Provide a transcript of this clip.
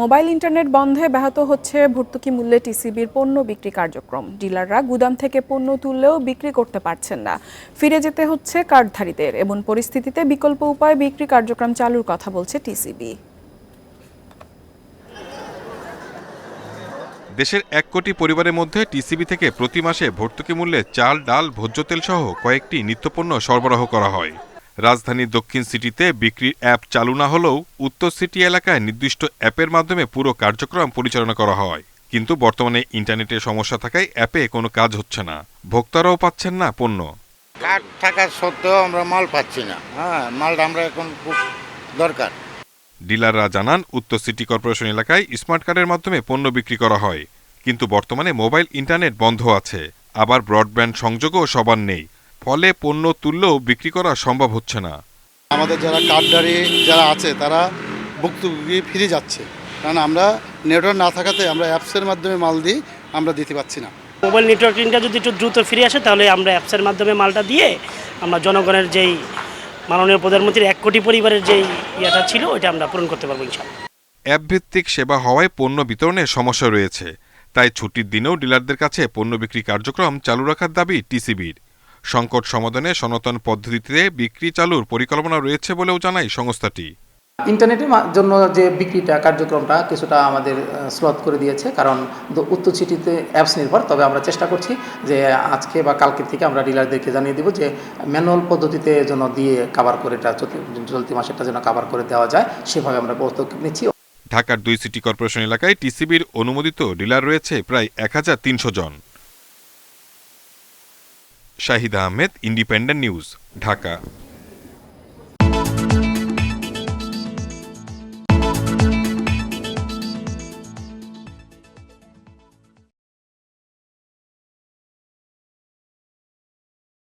Mobile internet বন্ধে ব্যাহত হচ্ছে ভর্তুকি মূল্যে টিসিবির পণ্য বিক্রি কার্যক্রম। ডিলাররা গুদাম থেকে পণ্য তুললেও বিক্রি করতে পারছেন না। ফিরে যেতে হচ্ছে কার্ডধারীদের। এমন পরিস্থিতিতে বিকল্প উপায়ে বিক্রি কার্যক্রম চালুর কথা বলছে টিসিবি। দেশের এক কোটি পরিবারের মধ্যে টিসিবি থেকে প্রতি মাসে ভর্তুকি মূল্যে চাল, ডাল ভোজ্য তেল সহ কয়েকটি নিত্যপণ্য সরবরাহ করা হয়। রাজধানীর দক্ষিণ সিটিতে বিক্রির অ্যাপ চালু না হলেও উত্তর সিটি এলাকায় নির্দিষ্ট অ্যাপের মাধ্যমে পুরো কার্যক্রম পরিচালনা করা হয়। কিন্তু বর্তমানে ইন্টারনেটের সমস্যা থাকায় অ্যাপে কোনো কাজ হচ্ছে না। ভোক্তারাও পাচ্ছেন না পণ্য। কার্ড থাকা সত্ত্বেও আমরা মাল পাচ্ছি না। হ্যাঁ মালটা আমরা এখন খুব দরকার। ডিলাররা জানান উত্তর সিটি কর্পোরেশন এলাকায় স্মার্ট কার্ডের মাধ্যমে পণ্য বিক্রি করা হয়। কিন্তু বর্তমানে মোবাইল ইন্টারনেট বন্ধ আছে। আবার ব্রডব্যান্ড সংযোগও সবার নেই। ফলে পণ্য তুললেও বিক্রি করা সম্ভব হচ্ছে না। আমাদের যারা কার্ডদারি যারা আছে তারা ভুক্তভোগী ফিরে যাচ্ছে। কারণ আমরা নেটওয়ার্ক না থাকাতে আমরা অ্যাপসের মাধ্যমে মাল দিই আমরা দিতে পারছি না। মোবাইল নেটওয়ার্কিংটা যদি একটু দ্রুত ফিরে আসে তাহলে আমরা অ্যাপসের মাধ্যমে মালটা দিয়ে আমরা জনগণের যেই মাননীয় প্রধানমন্ত্রীর এক কোটি পরিবারের যেই ইয়েটা ছিল ওইটা আমরা পূরণ করতে পারব ইনশাল্লাহ অ্যাপ ভিত্তিক সেবা হওয়ায় পণ্য বিতরণে সমস্যা রয়েছে। তাই ছুটির দিনেও ডিলারদের কাছে পণ্য বিক্রি কার্যক্রম চালু রাখার দাবি টিসিবির। সংকট সমাধানে সনাতন পদ্ধতিতে বিক্রি চালুর পরিকল্পনা রয়েছে বলেও জানায় সংস্থাটি। ইন্টারনেটের জন্য যে বিক্রিটা কার্যক্রমটা কিছুটা আমাদের স্লথ করে দিয়েছে কারণ উত্তর সিটিতে অ্যাপস নির্ভর তবে আমরা চেষ্টা করছি যে আজকে বা কালকে থেকে আমরা ডিলারদেরকে জানিয়ে দিব যে ম্যানুয়াল পদ্ধতিতে যেন দিয়ে কাভার করে এটা চলতি মাসেরটা যেন কাভার করে দেওয়া যায় সেভাবে আমরা পদক্ষেপ নিচ্ছি। ঢাকার দুই সিটি কর্পোরেশন এলাকায় টিসিবির অনুমোদিত ডিলার রয়েছে প্রায় এক হাজার তিনশো জন। Shahid Ahmed independent news Dhaka.